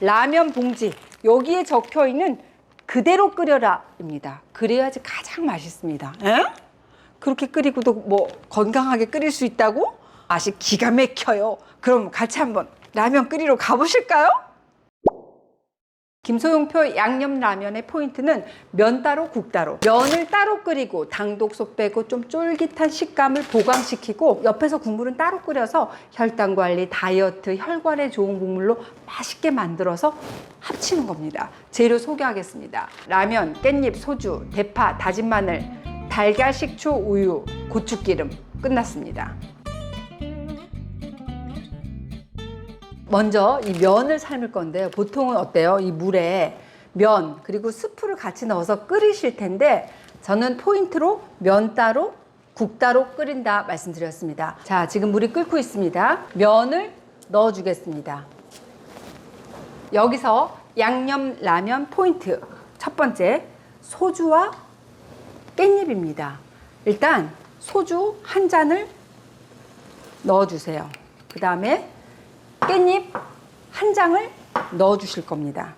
라면 봉지 여기에 적혀 있는 그대로 끓여라입니다. 그래야지 가장 맛있습니다. 에? 그렇게 끓이고도 뭐 건강하게 끓일 수 있다고? 맛이 기가 막혀요. 그럼 같이 한번 라면 끓이러 가보실까요? 김소용표 양념 라면의 포인트는 면 따로 국 따로. 면을 따로 끓이고 당독소 빼고 좀 쫄깃한 식감을 보강시키고 옆에서 국물은 따로 끓여서 혈당 관리 다이어트 혈관에 좋은 국물로 맛있게 만들어서 합치는 겁니다. 재료 소개하겠습니다. 라면 깻잎 소주 대파 다진 마늘 달걀 식초 우유 고추기름. 끝났습니다 먼저 이 면을 삶을 건데요. 보통은 어때요? 이 물에 면 그리고 스프를 같이 넣어서 끓이실 텐데 저는 포인트로 면 따로 국 따로 끓인다 말씀드렸습니다. 자, 지금 물이 끓고 있습니다. 면을 넣어 주겠습니다. 여기서 양념 라면 포인트 첫 번째 소주와 깻잎입니다. 일단 소주 한 잔을 넣어 주세요. 그 다음에 깻잎 한 장을 넣어 주실 겁니다.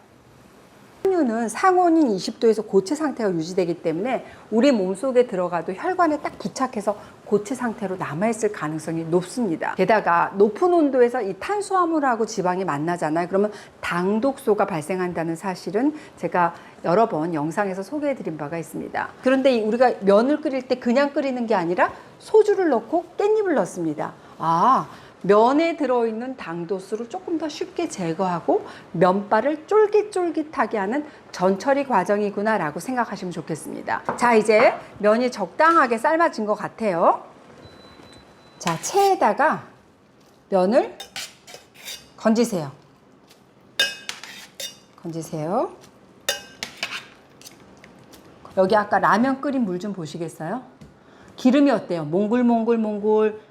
함유는 상온인 20도에서 고체 상태가 유지되기 때문에 우리 몸속에 들어가도 혈관에 딱 부착해서 고체 상태로 남아있을 가능성이 높습니다. 게다가 높은 온도에서 이 탄수화물하고 지방이 만나잖아요. 그러면 당독소가 발생한다는 사실은 제가 여러 번 영상에서 소개해 드린 바가 있습니다. 그런데 이 우리가 면을 끓일 때 그냥 끓이는 게 아니라 소주를 넣고 깻잎을 넣습니다. 아, 면에 들어있는 당도수를 조금 더 쉽게 제거하고 면발을 쫄깃쫄깃하게 하는 전처리 과정이구나 라고 생각하시면 좋겠습니다. 자, 이제 면이 적당하게 삶아진 것 같아요. 자, 체에다가 면을 건지세요. 건지세요. 여기 아까 라면 끓인 물 좀 보시겠어요? 기름이 어때요? 몽글몽글몽글 분-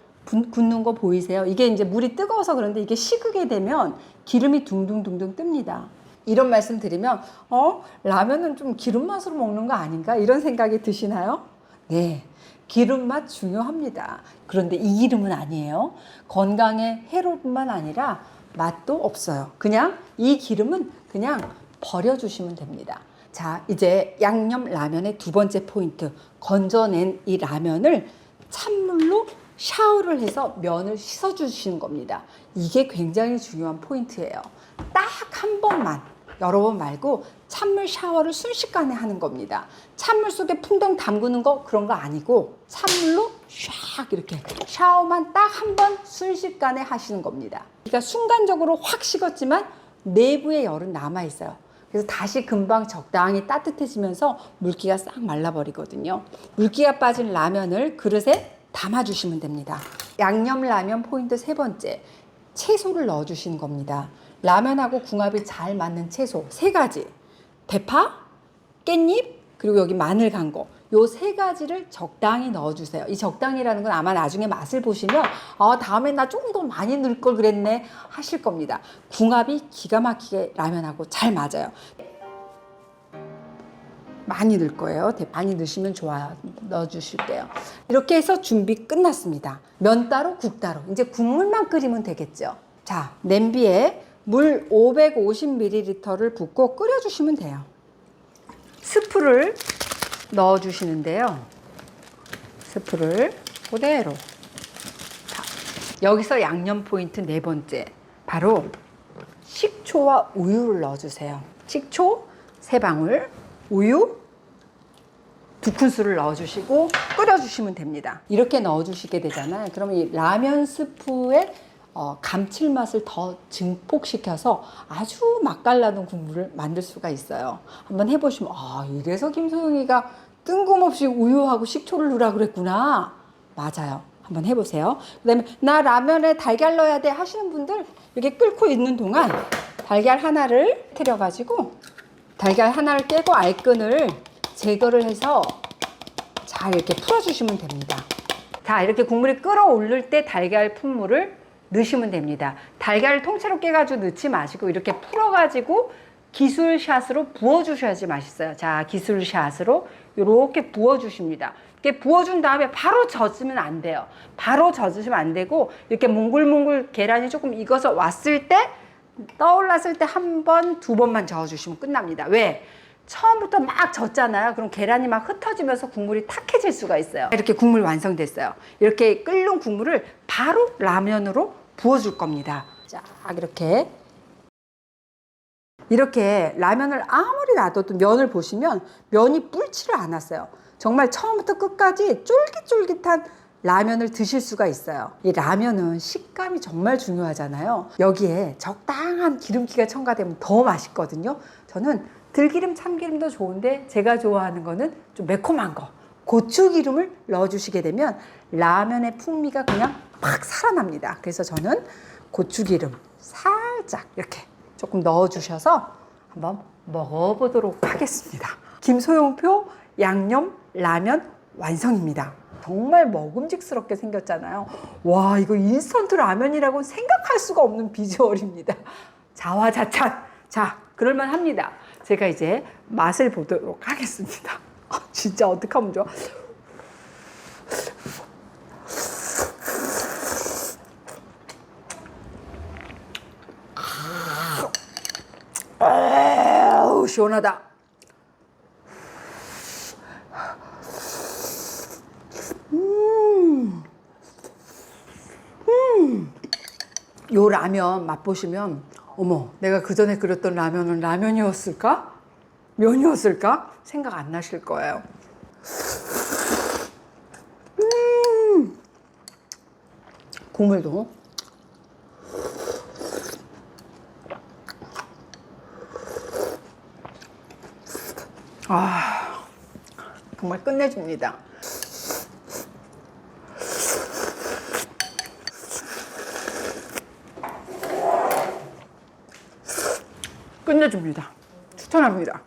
굳는 거 보이세요? 이게 이제 물이 뜨거워서 그런데 이게 식게 되면 기름이 둥둥둥둥 뜹니다. 이런 말씀 드리면 어 라면은 좀 기름 맛으로 먹는 거 아닌가 이런 생각이 드시나요? 네. 기름 맛 중요합니다. 그런데 이 기름은 아니에요. 건강에 해로울 뿐만 아니라 맛도 없어요. 그냥 이 기름은 그냥 버려주시면 됩니다. 자, 이제 양념 라면의 두 번째 포인트. 건져낸 이 라면을 찬물로 샤워를 해서 면을 씻어주시는 겁니다. 이게 굉장히 중요한 포인트예요. 딱 한 번만, 여러 번 말고 찬물 샤워를 순식간에 하는 겁니다. 찬물 속에 풍덩 담그는 거 그런 거 아니고 찬물로 샥 이렇게 샤워만 딱 한 번 순식간에 하시는 겁니다. 그러니까 순간적으로 확 식었지만 내부의 열은 남아 있어요. 그래서 다시 금방 적당히 따뜻해지면서 물기가 싹 말라버리거든요. 물기가 빠진 라면을 그릇에 담아주시면 됩니다. 양념 라면 포인트 세 번째, 채소를 넣어주시는 겁니다. 라면하고 궁합이 잘 맞는 채소 세 가지. 대파, 깻잎, 그리고 여기 마늘 간 거. 요 세 가지를 적당히 넣어주세요. 이 적당히라는 건 아마 나중에 맛을 보시면, 아, 다음에 나 조금 더 많이 넣을 걸 그랬네 하실 겁니다. 궁합이 기가 막히게 라면하고 잘 맞아요. 많이 넣을 거예요. 대- 많이 넣으시면 좋아요. 넣어주실게요. 이렇게 해서 준비 끝났습니다. 면 따로 국 따로. 이제 국물만 끓이면 되겠죠. 자, 냄비에 물 550ml를 붓고 끓여주시면 돼요. 스프를 넣어주시는데요. 스프를 그대로. 자, 여기서 양념 포인트 네 번째. 바로 식초와 우유를 넣어주세요. 식초 세 방울, 우유 두 큰술을 넣어주시고 끓여주시면 됩니다. 이렇게 넣어주시게 되잖아요. 그러면 이 라면 스프의 어, 감칠맛을 더 증폭시켜서 아주 맛깔나는 국물을 만들 수가 있어요. 한번 해보시면 아 이래서 김소영이가 뜬금없이 우유하고 식초를 넣으라 그랬구나. 맞아요. 한번 해보세요. 그다음에 나 라면에 달걀 넣어야 돼 하시는 분들 이렇게 끓고 있는 동안 달걀 하나를 태려가지고 달걀 하나를 깨고 알끈을 제거를 해서 잘 이렇게 풀어주시면 됩니다. 자, 이렇게 국물이 끓어오를 때 달걀 분물을 넣으시면 됩니다. 달걀을 통째로 깨가지고 넣지 마시고 이렇게 풀어가지고 기술샷으로 부어주셔야지 맛있어요. 자, 기술샷으로 이렇게 부어주십니다. 이렇게 부어준 다음에 바로 젖으면 안 돼요. 바로 젖으시면 안 되고 이렇게 몽글몽글 계란이 조금 익어서 왔을 때 떠올랐을 때 한 번, 두 번만 저어주시면 끝납니다. 왜? 처음부터 막 젓잖아요. 그럼 계란이 막 흩어지면서 국물이 탁해질 수가 있어요. 이렇게 국물 완성됐어요. 이렇게 끓는 국물을 바로 라면으로 부어줄 겁니다. 자, 이렇게. 이렇게 라면을 아무리 놔둬도 면을 보시면 면이 불지를 않았어요. 정말 처음부터 끝까지 쫄깃쫄깃한 라면을 드실 수가 있어요. 이 라면은 식감이 정말 중요하잖아요. 여기에 적당한 기름기가 첨가되면 더 맛있거든요. 저는 들기름, 참기름도 좋은데 제가 좋아하는 거는 좀 매콤한 거. 고추기름을 넣어주시게 되면 라면의 풍미가 그냥 팍 살아납니다. 그래서 저는 고추기름 살짝 이렇게 조금 넣어주셔서 한번 먹어보도록 하겠습니다. 김소용표 양념 라면 완성입니다. 정말 먹음직스럽게 생겼잖아요. 와, 이거 인스턴트 라면이라고 생각할 수가 없는 비주얼입니다. 자화자찬. 자, 그럴만 합니다. 제가 이제 맛을 보도록 하겠습니다. 아, 진짜 어떡하면 좋아. 아우, 시원하다. 요 라면 맛보시면 어머 내가 그 전에 끓였던 라면은 라면이었을까? 면이었을까? 생각 안 나실 거예요. 음. 국물도 아 정말 끝내줍니다. 끝내줍니다. 추천합니다.